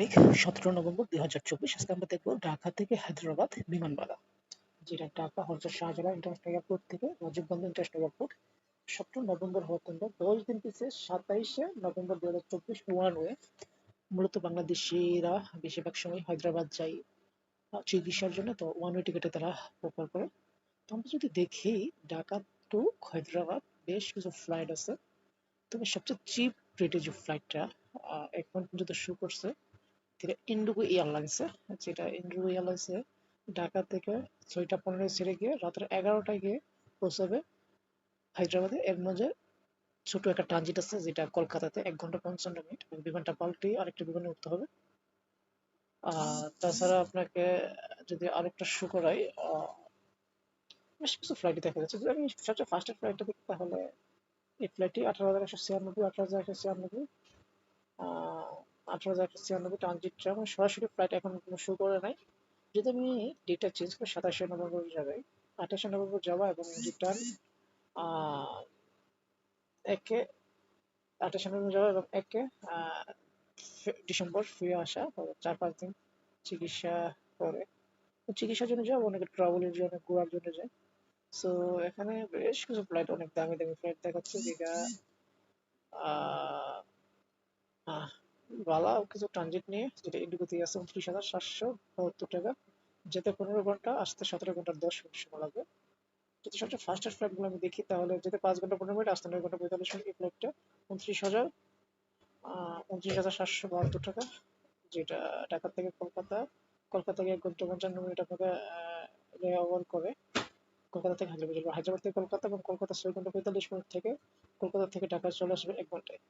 তারিখ সতেরো নভেম্বর দুই হাজার চব্বিশ। আজকে আমরা দেখব ঢাকা থেকে হায়দ্রাবাদ বিমানবালা যেটা ঢাকা হরজত শাহজালাল ইন্টারন্যাশনাল এয়ারপোর্ট থেকে রাজীব গান্ধী ইন্টারন্যাশনাল এয়ারপোর্ট। সতেরো নভেম্বর হওয়ার জন্য দশ দিন পিছিয়ে সাতাইশে নভেম্বর দুই হাজার চব্বিশ ওয়ান ওয়ে মূলত বাংলাদেশিরা বেশিরভাগ সময় হায়দ্রাবাদ আহ, চিকিৎসার জন্য তো ওয়ান ওয়ে টিকিটে তারা প্রেফার করে। তো আমরা যদি দেখি ঢাকা টু হায়দ্রাবাদ বেশ কিছু ফ্লাইট আছে। তবে সবচেয়ে চিপ রেটে যে ফ্লাইটটা এখন পর্যন্ত শো করছে যেটা ইন্ডিগো এয়ারলাইন্সে যেটা ইন্ডিগো এয়ারলাইন্সে ঢাকা থেকে ছয়টা পনেরো ছেড়ে গিয়ে রাতের এগারোটায় গিয়ে পৌঁছাবে হায়দ্রাবাদে। এর মধ্যে ছোট একটা ট্রানজিট আছে যেটা কলকাতাতে এক ঘণ্টা পঞ্চান্ন মিনিট বিমানটা পাল্টে আরেকটা বিমানে উঠতে হবে। তাছাড়া আপনাকে যদি আরেকটা শো করাই বেশ কিছু ফ্লাইটই দেখা যাচ্ছে। যদি আমি সবচেয়ে ফার্স্টের ফ্লাইটটা দেখি তাহলে এই ফ্লাইটটি আঠারো হাজার একশো ছিয়ানব্বই, আঠারো হাজার একশো ছিয়ানব্বই আঠারো হাজার ছিয়ানব্বই ট্রানজিটটা মানে সরাসরি ফ্লাইট এখন কোনো শো করে নাই। যদি আমি ডেটটা চেঞ্জ করি, সাতাশে নভেম্বর যাবে আঠাশে নভেম্বর যাওয়া এবং রিটার্ন একে, আঠাশে নভেম্বর যাওয়া এবং একে ডিসেম্বর ফিরে আসা চার পাঁচ দিন চিকিৎসা করে চিকিৎসার জন্য যাও অনেকে ট্রাভেলের জন্য, ঘোরার জন্য যায়। সো এখানে বেশ কিছু ফ্লাইট অনেক দামি দামি ফ্লাইট দেখাচ্ছে, যেটা বালা কিছু ট্রানজিট নিয়ে, যেটা ইন্ডিগোতে আছে, উনত্রিশ হাজার সাতশো বাহাত্তর টাকা। যেতে পনেরো ঘণ্টা, আসতে সতেরো ঘণ্টার দশ মিনিট সময় লাগবে। যদি সবচেয়ে ফাস্টের ফ্লাইটগুলো আমি দেখি, তাহলে যেতে পাঁচ ঘণ্টা, পনেরো মিনিট, আসতে নয় ঘণ্টা, পঁয়তাল্লিশ মিনিট, এই ফ্লাইটটা উনত্রিশ হাজার উনত্রিশ হাজার সাতশো বাহাত্তর টাকা, যেটা ঢাকা থেকে কলকাতা কলকাতা থেকে এক ঘণ্টা পঞ্চান্ন মিনিট আপনাকে ওভার করে। কলকাতা থেকে হায়দ্রাবাদ হায়দ্রাবাদ থেকে কলকাতা এবং কলকাতা ছয় ঘণ্টা, পঁয়তাল্লিশ মিনিট থেকে কলকাতা থেকে ঢাকা চলে আসবে এক ঘন্টায়।